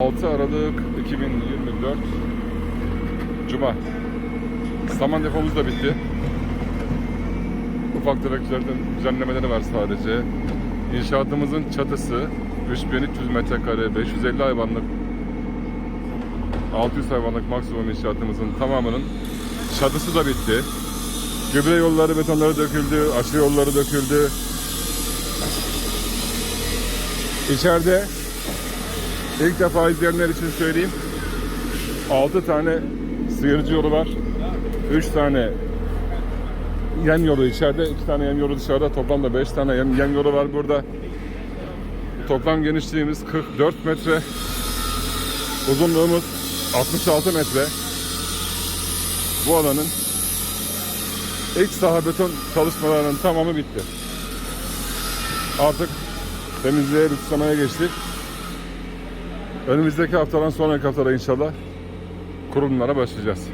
6 Aralık 2024 Cuma Saman depomuz da bitti. Ufak tefek düzenle- düzenlemeleri var sadece. İnşaatımızın çatısı 3300 metrekare 550 hayvanlık 600 hayvanlık maksimum inşaatımızın tamamının çatısı da bitti. Gübre yolları, betonları döküldü, aşı yolları döküldü. İçeride İlk defa izleyenler için söyleyeyim. 6 tane sıyırıcı yolu var. 3 tane yem yolu içeride, 2 tane yem yolu dışarıda. Toplamda 5 tane yem, yem yolu var burada. Toplam genişliğimiz 44 metre. Uzunluğumuz 66 metre. Bu alanın ilk saha beton çalışmalarının tamamı bitti. Artık temizliğe, rütuşlamaya geçtik. Önümüzdeki haftadan sonraki haftada inşallah kurulumlara başlayacağız.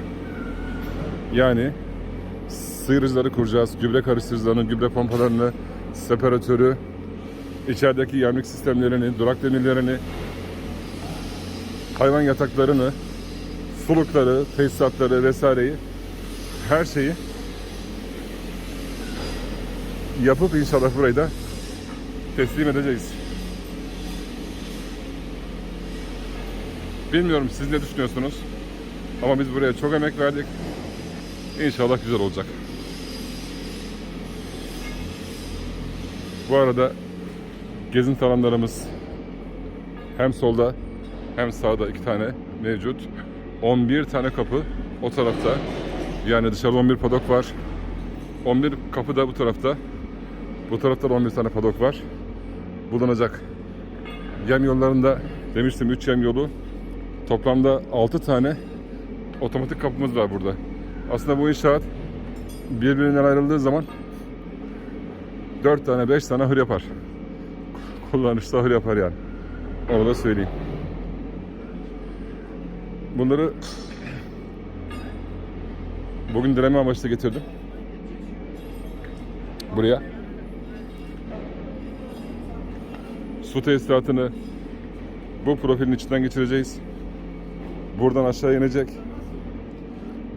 Yani sıyırıcıları kuracağız, gübre karıştırıcılarını, gübre pompalarını, separatörü, içerideki yemlik sistemlerini, durak demirlerini, hayvan yataklarını, sulukları, tesisatları vesaireyi her şeyi yapıp inşallah burayı da teslim edeceğiz. Bilmiyorum siz ne düşünüyorsunuz? Ama biz buraya çok emek verdik. İnşallah güzel olacak. Bu arada gezinti alanlarımız hem solda hem sağda iki tane mevcut. 11 tane kapı o tarafta. Yani dışarıda 11 padok var. 11 kapı da bu tarafta. Bu tarafta da 11 tane padok var. Bulunacak. Yem yollarında demiştim 3 yem yolu. Toplamda 6 tane otomatik kapımız var burada. Aslında bu inşaat birbirinden ayrıldığı zaman 4 tane 5 tane hır yapar. Kullanışta hır yapar yani. Onu da söyleyeyim. Bunları bugün deneme amaçlı getirdim. Buraya. Su tesisatını bu profilin içinden geçireceğiz. Buradan aşağı inecek.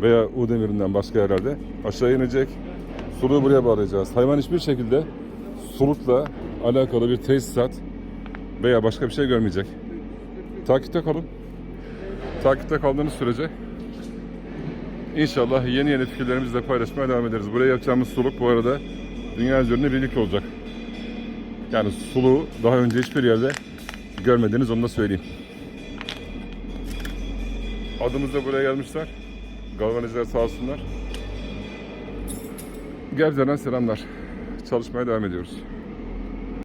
Veya U demirinden başka yerlerde aşağı inecek. Suluğu buraya bağlayacağız. Hayvan hiçbir şekilde sulukla alakalı bir tesisat veya başka bir şey görmeyecek. Takipte kalın. Takipte kaldığınız sürece inşallah yeni yeni fikirlerimizle paylaşmaya devam ederiz. Buraya yapacağımız suluk bu arada dünya üzerinde birlikte olacak. Yani suluğu daha önce hiçbir yerde görmediniz onu da söyleyeyim. Adımızda buraya gelmişler. Galvanizler sağ olsunlar. Gebze'den selamlar. Çalışmaya devam ediyoruz.